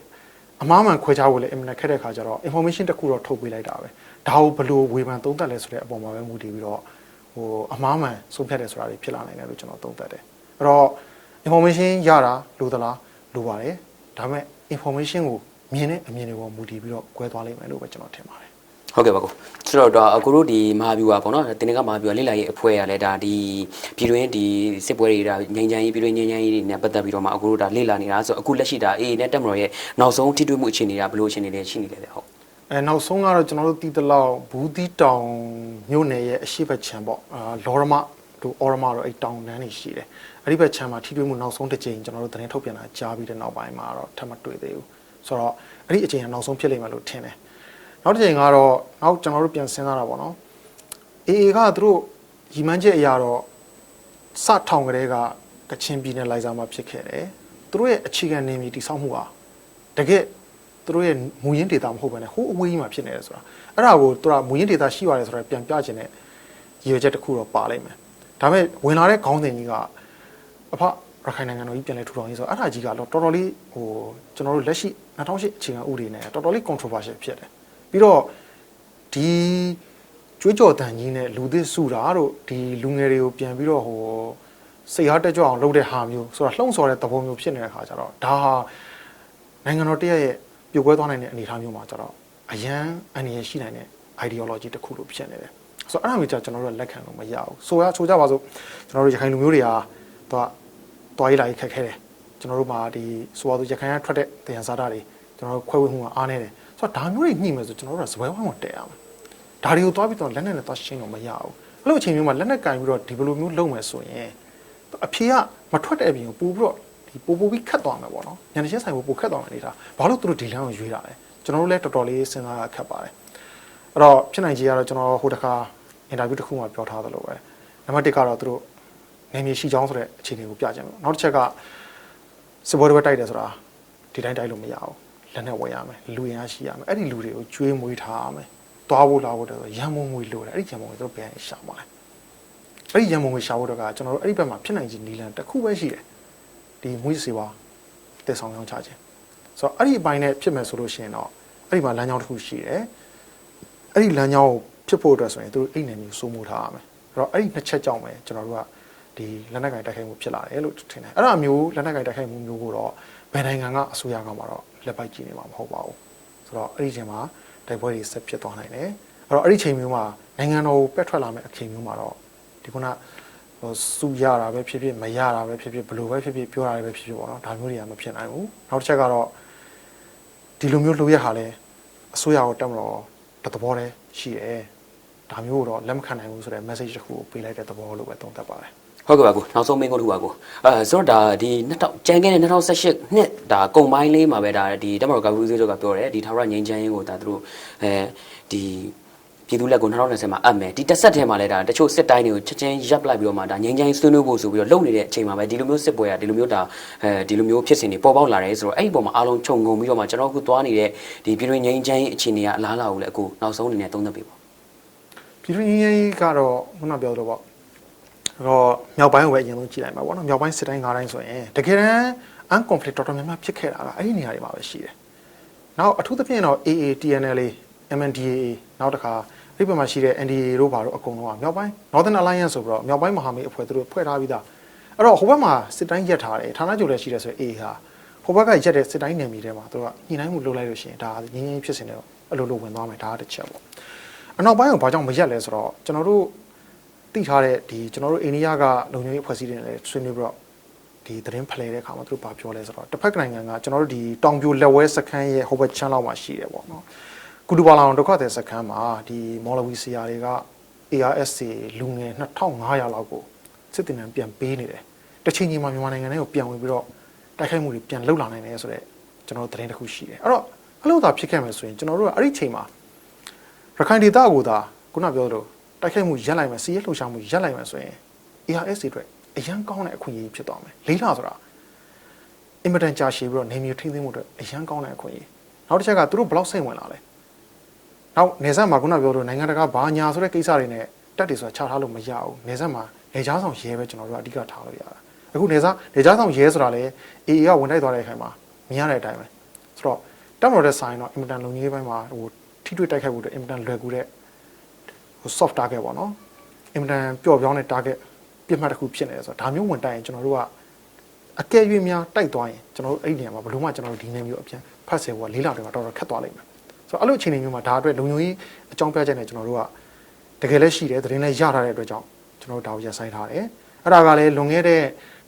S2: အမှားမှန်ခွဲခြားဖို့လည်းအင်မတန်ခက်တဲ့ခါကျတော့ information တစ်ခုတော့ထုတ်ပေးလိုက်တာပဲ ဒါကိုဘယ်လိုဝေဖန်သုံးသပ်လဲဆိုတဲ့အပေါ်မှာပဲမူတည်ပြီးတော့ဟိုအမှားမှန်ဆုံးဖြတ်တယ်ဆိုတာတွေဖြစ်လာနိုင်တယ်လို့ကျွန်တော်သုံးသပ်တယ်အဲ့တော့ information ရတာလိုသလားလိုပါတယ်ဒါပေမဲ့ information ကိုမြင်တဲ့အမြင်တွေပေါ်မူတည်ပြီးတော့꿰သွားလိမ့်မယ်လို့ပဲကျွန်တော်ထင်ပါတယ်
S1: ဟုတ်ကဲ့ပါကိုဆိုတော့ဒါအခုတို့ဒီမဟာဗျူဟာပေါ့နော်တင်းကမဟာဗျူဟာလိလာရေးအဖွဲ့ရလဲဒါဒီပြည်တွင်းဒီစစ်ပွဲတွေဒါငြိမ်းချမ်းရေးပြည်တွင်းငြိမ်းချမ်းရေးတွေနဲ့ပတ်သက်ပြီးတော့မှအခုတို့ဒါလိလာနေတာဆိုအခုလက်ရှိဒါ AA နဲ့တက်မတော်ရဲ့နောက်ဆုံးထိတွေ့မှုအခြေအနေကဘယ်လိုအခြေအနေလဲရှိနေလဲတဲ့ဟုတ်
S2: အဲနောက်ဆုံးကတော့ကျွန်တော်တို့တီးတလောက်ဘူးတီတောင်မြို့နယ်ရဲ့အရှိတ်ဘက်ခြမ်းပေါ့အာလောရမတို့အော်ရမတို့အဲ့တောင်တန်းတွေရှိတယ်အဲ့ဒီဘက်ခြမ်းမှာထိတွေ့မှုနောက်ဆုံးတစ်ကြိမ်ကျွန်တော်တို့သတင်းထုတ်ပြန်တာကြားပြီးတဲ့နောက်ပိုင်းမှာတော့ထပ်မတွေ့သေးဘူးဆိုတော့အဲ့ဒီအချိန်ကနောက်ဆုံးဖြစ်လိမ့်မယ်လို့ထင်တယ်နောက်တစ်ချိန်ကတော့နောက်ကျွန်တော်တို့ပြန်စဉ်းစားတာပေါ့နော်အေအေကသူတို့ရီမန်းချက်အရာတော့စထောင်ကလေးကကချင်ပြည်နယ်လိုက်စားမှာဖြစ်ခဲ့တယ်သူတို့ရဲ့အခြေခံနေမြေတိစောက်မှုဟာတကယ် သူတို့ရဲ့မူရင်းဒေတာမဟုတ်ဘဲနဲ့ဟိုးအဝေးကြီးမှာဖြစ်နေတယ်ဆိုတာအဲ့ဒါကိုသူကမူရင်းဒေတာရှိပါတယ်ဆိုတာပြန်ပြချင်တဲ့ရည်ရွယ်ချက်တစ်ခုတော့ပါလိမ့်မယ်ဒါပေမဲ့ဝင်လာတဲ့ခေါင်းစဉ်ကြီးကအဖရခိုင်နိုင်ငံတော်ကြီးပြန်လဲထူထောင်ရေးဆိုတော့အဲ့ဒါကြီးကတော့တော်တော်လေးဟိုကျွန်တော်တို့လက်ရှိ2008အခြေခံဥပဒေနဲ့တော်တော်လေး controversial ဖြစ်တယ်ပြီးတော့ဒီကျွေးကြော်တန်ကြီးနဲ့လူသစ်စုတာတို့ဒီလူငယ်တွေကိုပြန်ပြီးတော့ဟိုစိတ်အားတက်ကြွအောင်လုပ်တဲ့ဟာမျိုးဆိုတာလှုံ့ဆော်တဲ့သဘောမျိုးဖြစ်နေတဲ့ခါကျတော့ဒါဟာနိုင်ငံတော်တရက်ရဲ့ ပြိုကွဲသွားနိုင်တဲ့အနေအထားမျိုးမှာကျတော့အရန်အနေရရှိနိုင်တဲ့ ideology တစ်ခုလိုဖြစ်နေတယ်ဆိုတော့အဲ့ဒါမျိုးကြကျွန်တော်တို့ကလက်ခံလို့မရဘူးဆိုရဆိုကြပါစို့ကျွန်တော်တို့ရခိုင်လူမျိုးတွေကတော့တွားရေးလာရေးခက်ခဲတယ်ကျွန်တော်တို့မှာဒီဆိုပါစို့ရခိုင်ကထွက်တဲ့တရားစားတာတွေကျွန်တော်တို့ခွဲဝေမှုကအားနေတယ်ဆိုတော့ဒါမျိုးတွေညှိမယ်ဆိုကျွန်တော်တို့ကစပွဲဝိုင်းမှာတည်ရမယ်ဒါတွေကိုတွားပြီးတော့လက်နဲ့နဲ့တွားရှင်းလို့မရဘူးအဲ့လိုအချိန်မျိုးမှာလက်နဲ့ကင်ပြီးတော့ဒီဘလိုမျိုးလုပ်မယ်ဆိုရင်အဖြေကမထွက်တဲ့အပြင်ကိုပို့ပြီးတော့ဒီ ပို့ပို့ပြီးခတ်သွားမယ်ပေါ့နော်ညနေချင်းဆိုင်ပို့ပို့ခတ်သွားမယ်နေတာဘာလို့သူတို့ဒီလမ်းကိုရွေးတာလဲကျွန်တော်တို့လည်းတော်တော်လေးစဉ်းစားရခက်ပါတယ်အဲ့တော့ဖြစ်နိုင်ကြီးကတော့ကျွန်တော်ဟိုတခါအင်တာဗျူးတစ်ခုမှပြောထားသလိုပဲနံပါတ်1ကတော့သူတို့နေမြေရှိချောင်းဆိုတဲ့အခြေအနေကိုပြကြမယ်နောက်တစ်ချက်ကစပေါ်တွေတိုက်တယ်ဆိုတာဒီတိုင်းတိုက်လို့မရဘူးလက်နဲ့ဝယ်ရမယ်လူရင်အားရှိရမယ်အဲ့ဒီလူတွေကိုကျွေးမွေးထားရမယ်သွားဖို့လာဖို့တော့ရန်မုံငွေလိုတယ်အဲ့ဒီရန်မုံငွေသူတို့ဘယ်ကနေရှာမှာလဲအဲ့ဒီရန်မုံငွေရှာဖို့တော့ကကျွန်တော်တို့အဲ့ဒီဘက်မှာဖြစ်နိုင်ချင်နီလန်တစ်ခုပဲရှိတယ် ဒီမွေးစေပါတက်ဆောင်ရောင်းချခြင်းဆိုတော့အဲ့ဒီအပိုင်းနဲ့ဖြစ်မယ်ဆိုလို့ရှိရင်တော့အဲ့ဒီမှာလမ်းကြောင်းတစ်ခုရှိတယ်အဲ့ဒီလမ်းကြောင်းကိုဖြစ်ဖို့အတွက်ဆိုရင်သူတို့အိတ်နယ်မျိုးစိုးမိုးထားရမယ်အဲ့တော့အဲ့ဒီနှစ်ချက်ကြောင့်ပဲကျွန်တော်တို့ကဒီလက်နက်ကင်တိုက်ခိုက်မှုဖြစ်လာတယ်လို့ထင်တယ်အဲ့ဒါမျိုးလက်နက်ကင်တိုက်ခိုက်မှုမျိုးကိုတော့ဘယ်နိုင်ငံကအစိုးရကမှတော့လက်ပိုက်ကြည့်နေမှာမဟုတ်ပါဘူးဆိုတော့အဲ့ဒီအချိန်မှာတိုက်ပွဲတွေဆက်ဖြစ်သွားနိုင်တယ်အဲ့တော့အဲ့ဒီအချိန်မျိုးမှာနိုင်ငံတော်ကိုပက်ထွက်လာမယ့်အချိန်မျိုးမှာတော့ဒီခုနဟို စုရတာပဲဖြစ်ဖြစ်မရတာပဲဖြစ်ဖြစ်ဘယ်လိုပဲဖြစ်ဖြစ်ပြောတာပဲဖြစ်ဖြစ်ပေါ့နော်ဒါမျိုးတွေကမဖြစ်နိုင်ဘူးနောက်တစ်ချက်ကတော့ဒီလိုမျိုးလှုပ်ရဟာလဲအစိုးရကိုတက်မလို့တသဘောတည်းရှိတယ်ဒါမျိုးကိုတော့လက်မခံနိုင်ဘူးဆိုတဲ့ message တစ်ခုကိုပေးလိုက်တဲ့သဘောလို့ပဲသုံးသပ်ပါတယ်
S1: ဟုတ်ကဲ့ပါကိုနောက်ဆုံးမင်းကုန်းတစ်ခုပါကိုအဲဆိုတော့ဒါဒီ2000ကျန်ခဲ့တဲ့2018နှစ်ဒါကုံပိုင်းလေးမှာပဲဒါဒီတမတော်ကဘူးစေးတို့ကပြောတယ်ဒီထာဝရငြိမ်းချမ်းရေးကိုဒါသူတို့အဲဒီ ပြည်သူလက်ကို2020မှာအပ်မယ်ဒီတစ်ဆက်ထဲမှာလည်းဒါတချို့စစ်တိုင်းတွေကိုချက်ချင်းရပ်လိုက်ပြီးတော့မှဒါငြိမ်းချမ်းရေးဆွေးနွေးဖို့ဆိုပြီးတော့လုပ်နေတဲ့အချိန်မှာပဲဒီလိုမျိုးစစ်ပွဲอ่ะဒီလိုမျိုးဒါအဲဒီလိုမျိုးဖြစ်စဉ်တွေပေါ်ပေါက်လာတယ်ဆိုတော့အဲ့ဒီပုံမှာအားလုံးခြုံငုံပြီးတော့မှကျွန်တော်အခုသွားနေတဲ့ဒီပြည်တွင်းငြိမ်းချမ်းရေးအခြေအနေကအလားအလာကိုလည်းအခုနောက်ဆုံးအနေနဲ့သုံးသပ်ပေးပါ
S2: ပြည်တွင်းရေးရေးကတော့ခုနပြောသလိုပေါ့တော့မြောက်ပိုင်းကိုပဲအရင်ဆုံးကြည့်လိုက်မှာပေါ့နော်မြောက်ပိုင်းစစ်တိုင်း၅တိုင်းဆိုရင်တကယ်တမ်း unconflict တော်တော်များများဖြစ်ခဲ့တာကအဲ့ဒီနေရာတွေမှာပဲရှိတယ်။နောက်အထူးသဖြင့်တော့ AA TNLA MNDAA နောက်တစ်ခါ ဒီဘက်မှာရှိတဲ့ NDA တို့ဘာတို့အကုန်လုံးကမြောက်ပိုင်း Northern Alliance ဆိုပြီးတော့မြောက်ပိုင်းမဟာမိတ်အဖွဲ့သူတို့ဖွဲ့ထားပြီးသားအဲ့တော့ဟိုဘက်မှာစစ်တိုင်းရက်ထားတယ်ဌာနချုပ်လည်းရှိတယ်ဆိုရင် AA ဟာဟိုဘက်ကရက်တဲ့စစ်တိုင်းနယ်မြေထဲမှာသူကညှိနှိုင်းမှုလုပ်လိုက်လို့ရှိရင်ဒါငင်းငင်းဖြစ်စင်တယ်အဲ့လိုလိုဝင်သွားမယ်ဒါကတစ်ချက်ပေါ့အနောက်ပိုင်းကဘာကြောင့်မရက်လဲဆိုတော့ကျွန်တော်တို့သိထားတဲ့ဒီကျွန်တော်တို့အိန္ဒိယကလုံခြုံရေးအဖွဲ့အစည်းတွေနဲ့လည်းဆွေးနွေးပြီးတော့ဒီသတင်းဖလှယ်တဲ့အခါမှာသူတို့ဘာပြောလဲဆိုတော့တစ်ဖက်ကနိုင်ငံကကျွန်တော်တို့ဒီတောင်ပြိုလက်ဝဲစခန်းရဲ့ဟိုဘက်ချမ်းလောက်မှာရှိတယ်ပေါ့နော် ကုတူပါလောင်ဒုက္ခသည်စခန်းမှာဒီမော်လဝီစီယာတွေက ARSC လူငယ်2500လောက်ကိုစစ်တင်နံပြန်ပေးနေတယ်တစ်ချိန်ချိန်မှာမြန်မာနိုင်ငံထဲကိုပြန်ဝင်ပြီးတော့တိုက်ခိုက်မှုတွေပြန်လှုပ်လာနိုင်တယ်ဆိုတော့ကျွန်တော်တို့သတင်းတစ်ခုရှိတယ်အဲ့တော့အလို့သာဖြစ်ခဲ့မယ်ဆိုရင်ကျွန်တော်တို့ကအဲ့ဒီချိန်မှာရခိုင်ဒေသကိုသာခုနပြောသလိုတိုက်ခိုက်မှုရပ်လိုက်မယ်စီးရဲလှုပ်ရှားမှုရပ်လိုက်မယ်ဆိုရင် ARSC အတွက်အရန်ကောင်းတဲ့အခွင့်အရေးဖြစ်သွားမယ်လေးလာဆိုတာအင်မတန်ကြာရှည်ပြီးတော့နေမျိုးထိမ့်သိမ်းမှုအတွက်အရန်ကောင်းတဲ့အခွင့်အရေးနောက်တစ်ချက်ကသူတို့ဘယ်လောက်စိတ်ဝင်လာလဲ နောက်နေဆက်မှာခုနပြောလို့နိုင်ငံတကာဘာညာဆိုတဲ့ကိစ္စတွေနဲ့တက်တယ်ဆိုတာချထားလို့မရဘူးနေဆက်မှာနေကြားဆောင်ရဲပဲကျွန်တော်တို့အဓိကထားလို့ရတာအခုနေစားနေကြားဆောင်ရဲဆိုတာလေ AA ကဝင်တိုက်သွားတဲ့အခိုင်မှာမြင်ရတဲ့အတိုင်းပဲဆိုတော့တက်မတော်တဲ့ဆိုင်တော့အင်မတန်လုံကြီးပိုင်းမှာဟိုထိတွေ့တိုက်ခိုက်ဖို့အတွက်အင်မတန်လွယ်ကူတဲ့ဟို soft target ပေါ့နော်အင်မတန်ပျော့ပြောင်းတဲ့ target ပြစ်မှတ်တစ်ခုဖြစ်နေတယ်ဆိုတော့ဒါမျိုးဝင်တိုက်ရင်ကျွန်တော်တို့ကအကယ်၍များတိုက်သွားရင်ကျွန်တော်တို့အဲ့ဒီနေရာမှာဘယ်လို့မှကျွန်တော်တို့ဒီနေမျိုးအပြန်ဖတ်ဆယ်ဖို့ကလေးလာတွေမှာတော်တော်ခက်သွားလိမ့်မယ်ဆို တော့အဲ့လိုအခြေအနေမျိုးမှာဒါအတွက်လုံခြုံရေးအကြောင်းပြချက်နဲ့ကျွန်တော်တို့ကတကယ်လည်းရှိတယ်သတင်းလည်းရထားတဲ့အတွက်ကြောင့်ကျွန်တော်တို့ဒါကိုရပ်ဆိုင်ထားတယ်အဲ့ဒါကလည်းလွန်ခဲ့တဲ့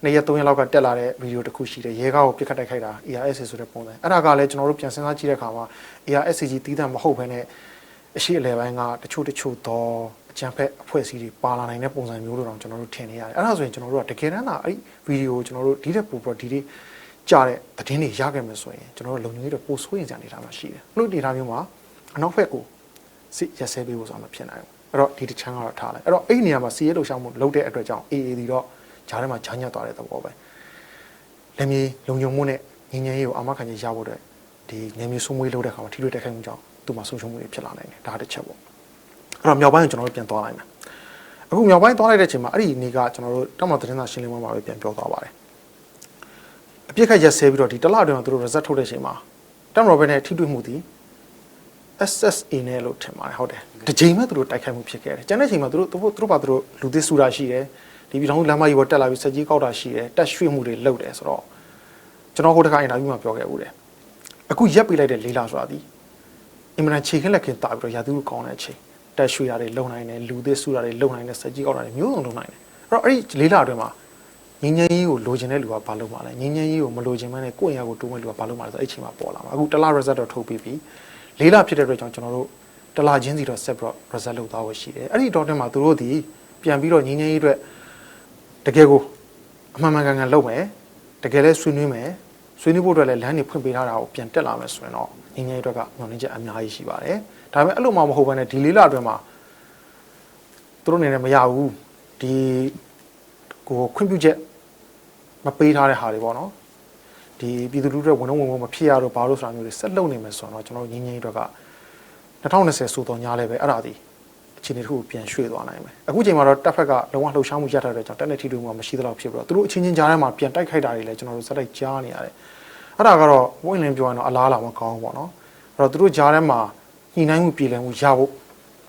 S2: နေ့ရက်၃ရက်လောက်ကတက်လာတဲ့ဗီဒီယိုတစ်ခုရှိတယ်ရဲကားကိုပြစ်ခတ်တိုက်ခိုက်တာ ARS ဆိုတဲ့ပုံစံအဲ့ဒါကလည်းကျွန်တော်တို့ပြန်စဉ်းစားကြည့်တဲ့အခါမှာ ARS ကြီးတီးတဲ့မဟုတ်ဘဲနဲ့အရှိအလဲပိုင်းကတချို့တချို့တော့အကြံဖက်အဖွဲ့အစည်းတွေပါလာနိုင်တဲ့ပုံစံမျိုးလို့တော့ကျွန်တော်တို့ထင်နေရတယ်အဲ့ဒါဆိုရင်ကျွန်တော်တို့ကတကယ်တမ်းသာအဲ့ဗီဒီယိုကိုကျွန်တော်တို့ဒီတဲ့ပို့ပြီးဒီဒီ ကြားတဲ့သတင်းတွေရခဲ့မယ်ဆိုရင်ကျွန်တော်တို့လုံခြုံရေးတွေပိုဆိုးရင်စရာနေတာမှရှိတယ်အဲ့လိုနေတာမျိုးမှာအနောက်ဘက်ကိုစစ်ရက်စဲပေးဖို့ဆိုတာမဖြစ်နိုင်ဘူးအဲ့တော့ဒီတစ်ချမ်းကတော့ထားလိုက်အဲ့တော့အဲ့ဒီနေရာမှာစီးရဲလှုပ်ရှားမှုလုပ်တဲ့အတွက်ကြောင့် AA ဒီတော့ဂျားထဲမှာဂျာညက်သွားတဲ့သဘောပဲလက်မြေလုံခြုံမှုနဲ့ငြိမ်းချမ်းရေးကိုအာမခံချက်ရဖို့အတွက်ဒီငြိမ်းမြေစိုးမွေးလုပ်တဲ့အခါမှာထိတွေ့တိုက်ခိုက်မှုကြောင့်သူ့မှာဆုံးရှုံးမှုတွေဖြစ်လာနိုင်တယ်ဒါတစ်ချက်ပေါ့အဲ့တော့မြောက်ပိုင်းကိုကျွန်တော်တို့ပြန်သွားလိုက်မယ်အခုမြောက်ပိုင်းသွားလိုက်တဲ့အချိန်မှာအဲ့ဒီနေ့ကကျွန်တော်တို့တောက်မသတင်းစာရှင်းလင်းပွဲမှာပဲပြန်ပြောသွားပါတယ် အပြစ်ခတ်ရက်ဆဲပြီးတော့ဒီတစ်လအတွင်းမှာသူတို့ result ထုတ်တဲ့အချိန်မှာတောက်မတော်ဘက်နဲ့ထိတွေ့မှုဒီ SSA နဲ့လို့ထင်ပါတယ်ဟုတ်တယ်ဒီချိန်မှသူတို့တိုက်ခိုက်မှုဖြစ်ခဲ့တယ်ကျန်တဲ့ချိန်မှာသူတို့သူတို့သူတို့ပါသူတို့လူသစ်စုတာရှိတယ်ဒီပြည်ထောင်စုလမ်းမကြီးပေါ်တက်လာပြီးစက်ကြီးကောက်တာရှိတယ်တက်ရွှေ့မှုတွေလုပ်တယ်ဆိုတော့ကျွန်တော်ဟိုတခါအင်တာဗျူးမှာပြောခဲ့ဦးတယ်အခုရက်ပေးလိုက်တဲ့လေးလာဆိုတာဒီအင်မတန်ခြေခက်လက်ခင်တာပြီးတော့ရာသီဥကောင်းတဲ့အချိန်တက်ရွှေတာတွေလုံနိုင်တယ်လူသစ်စုတာတွေလုံနိုင်တယ်စက်ကြီးကောက်တာတွေမျိုးစုံလုံနိုင်တယ်အဲ့တော့အဲ့ဒီလေးလာအတွင်းမှာ ငင်းငင်းကြီးကိုလိုချင်တဲ့လူကဘာလုပ်မှာလဲငင်းငင်းကြီးကိုမလိုချင်မနဲ့ကိုယ့်အရာကိုတိုးမဲ့လူကဘာလုပ်မှာလဲဆိုတော့အဲ့ဒီအချိန်မှာပေါ်လာမှာအခုတစ်လ result တော့ထုတ်ပြီးပြီလေးလာဖြစ်တဲ့အတွက်ကြောင့်ကျွန်တော်တို့တစ်လချင်းစီတော့ set pro result လုပ်သွားဖို့ရှိတယ်အဲ့ဒီတော့တင်မှာသူတို့ဒီပြန်ပြီးတော့ငင်းငင်းကြီးအတွက်တကယ်ကိုအမှန်မှန်ကန်ကန်လုပ်မယ်တကယ်လဲဆွေးနွေးမယ်ဆွေးနွေးဖို့အတွက်လည်းလမ်းတွေဖွင့်ပေးထားတာကိုပြန်တက်လာမယ်ဆိုရင်တော့ငင်းငင်းကြီးအတွက်ကမျှော်လင့်ချက်အများကြီးရှိပါတယ်ဒါပေမဲ့အဲ့လိုမှမဟုတ်ဘဲနဲ့ဒီလေးလာအတွင်းမှာသူတို့အနေနဲ့မရဘူးဒီ ကိုခွင့်ပြုချက်မပေးထားတဲ့ဟာတွေပေါ့နော်ဒီပြည်သူလူထုတွေဝန်တော့ဝန်ဝန်မဖြစ်ရတော့ဘာလို့ဆိုတာမျိုးတွေဆက်လုပ်နေမယ်ဆိုတော့ကျွန်တော်တို့ငင်းငင်းအတွက်က2020ဆိုတော့ညားလဲပဲအဲ့ဒါဒီအခြေအနေတစ်ခုကိုပြန်ရွှေ့သွားနိုင်မယ်အခုချိန်မှာတော့တပ်ဖက်ကလုံးဝလှုပ်ရှားမှုရထားတဲ့ကြောင့်တက်နေထီတူမှုမရှိသလောက်ဖြစ်ပြီးတော့သူတို့အချင်းချင်းကြားထဲမှာပြန်တိုက်ခိုက်တာတွေလည်းကျွန်တော်တို့စက်တိုက်ကြားနေရတယ်အဲ့ဒါကတော့ဝိုင်းလင်းပြောရင်တော့အလားအလာမကောင်းဘူးပေါ့နော်အဲ့တော့သူတို့ကြားထဲမှာညှိနှိုင်းမှုပြည်လည်မှုရဖို့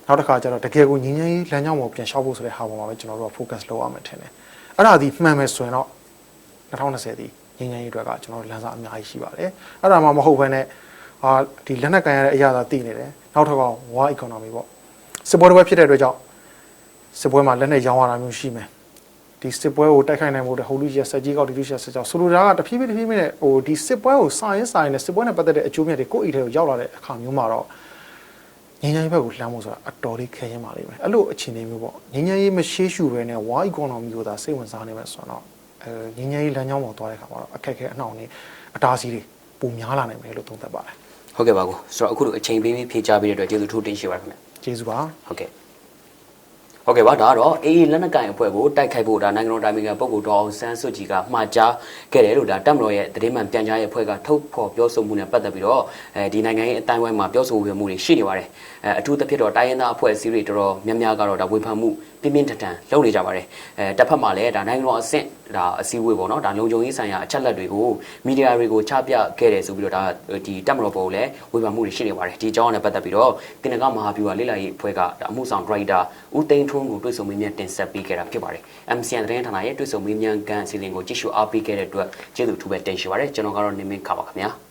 S2: နောက်တစ်ခါကျတော့တကယ်ကိုငင်းငင်းကြီးလမ်းကြောင်းပေါ်ပြန်လျှောက်ဖို့ဆိုတဲ့ဟာပေါ်မှာပဲကျွန်တော်တို့က focus လုပ်ရမယ်ထင်တယ် အဲ့ဒါဒီမှန်မယ်ဆိုရင်တော့2020ဒီငင်းငင်းကြီးအတွက်ကကျွန်တော်တို့လမ်းစာအများကြီးရှိပါတယ်အဲ့ဒါမှမဟုတ်ဘဲနဲ့အာဒီလက်နက်ကန်ရတဲ့အရာသာတည်နေတယ်နောက်တစ်ခါ war economy ပေါ့စစ်ပွဲတစ်ပွဲဖြစ်တဲ့အတွက်ကြောင့်စစ်ပွဲမှာလက်နက်ရောင်းရတာမျိုးရှိမယ်ဒီစစ်ပွဲကိုတိုက်ခိုက်နိုင်ဖို့တဲ့ဟိုလူကြီးဆက်ကြီးကောက်ဒီလူကြီးဆက်ကြောင့်ဆိုလိုတာကတဖြည်းဖြည်းတဖြည်းဖြည်းနဲ့ဟိုဒီစစ်ပွဲကိုစာရင်းစာရင်းနဲ့စစ်ပွဲနဲ့ပတ်သက်တဲ့အကျိုးမြတ်တွေကိုယ့်အိတ်ထဲကိုရောက်လာတဲ့အခါမျိုးမှာတော့ ငញ្ញရေးဘက်ကိုလှမ်းဖို့ဆိုတာအတော်လေးခဲရင်ပါလိမ့်မယ်အဲ့လိုအခြေအနေမျိုးပေါ့ငញ្ញရေးမရှိရှုပဲနဲ့ why economy ကိုသာစိတ်ဝင်စားနေမယ်ဆိုတော့အဲငញ្ញရေးလမ်းကြောင်းပေါ်သွားတဲ့ခါမှာတော့အခက်အခဲအနှောင့်အယှက်အတားအဆီးတွေပုံများလာနိုင်မယ်လို့သုံးသပ်ပါတယ်
S1: ဟုတ်ကဲ့ပါကိုဆိုတော့အခုလိုအချိန်ပေးပြီးဖြေချပေးတဲ့အတွက်ကျေးဇူးထူးတင်ရှိပါခင်ဗျာ
S2: ကျေးဇူးပါ
S1: ဟုတ်ကဲ့ ဟုတ်ကဲ့ပါဒါကတော့အေးလက်နက်ကင်အဖွဲ့ကိုတိုက်ခိုက်ဖို့ဒါနိုင်ငံတော်တိုင်ပင်ခံပုဂ္ဂိုလ်တော်အောင်ဆန်းစုကြည်ကမှားကြားခဲ့တယ်လို့ဒါတပ်မတော်ရဲ့သတင်းမှန်ပြန်ကြားရေးအဖွဲ့ကထုတ်ဖော်ပြောဆိုမှုနဲ့ပတ်သက်ပြီးတော့အဲဒီနိုင်ငံရေးအတိုင်းအဝိုင်းမှာပြောဆိုဝေမှုတွေရှိနေပါတယ်အဲအထူးသဖြင့်တော့တိုင်းရင်းသားအဖွဲ့အစည်းတွေတော်တော်များများကတော့ဒါဝေဖန်မှုပြင်းပြင်းထန်ထန်လုပ်နေကြပါတယ်အဲတစ်ဖက်မှာလည်းဒါနိုင်ငံတော်အဆင့်ဒါအစည်းအဝေးပေါ့နော်ဒါလုံခြုံရေးဆိုင်ရာအချက်လက်တွေကိုမီဒီယာတွေကိုချပြခဲ့တယ်ဆိုပြီးတော့ဒါဒီတပ်မတော်ပေါ်ကိုလည်းဝေဖန်မှုတွေရှိနေပါတယ်ဒီအကြောင်းနဲ့ပတ်သက်ပြီးတော့တင်နကမဟာဗျူဟာလိလာရေးအဖွဲ့ကဒါအမှုဆောင်ဒရိုက်တာဦးသိန်းထွန်းကိုတွေ့ဆုံမေးမြန်းတင်ဆက်ပေးခဲ့တာဖြစ်ပါတယ် MCN သတင်းဌာနရဲ့တွေ့ဆုံမေးမြန်းခန်းအစီအစဉ်ကိုကြည့်ရှုအားပေးခဲ့တဲ့အတွက်ကျေးဇူးအထူးပဲတင်ရှိပါတယ်ကျွန်တော်ကတော့နေမင်းခါပါခင်ဗျာ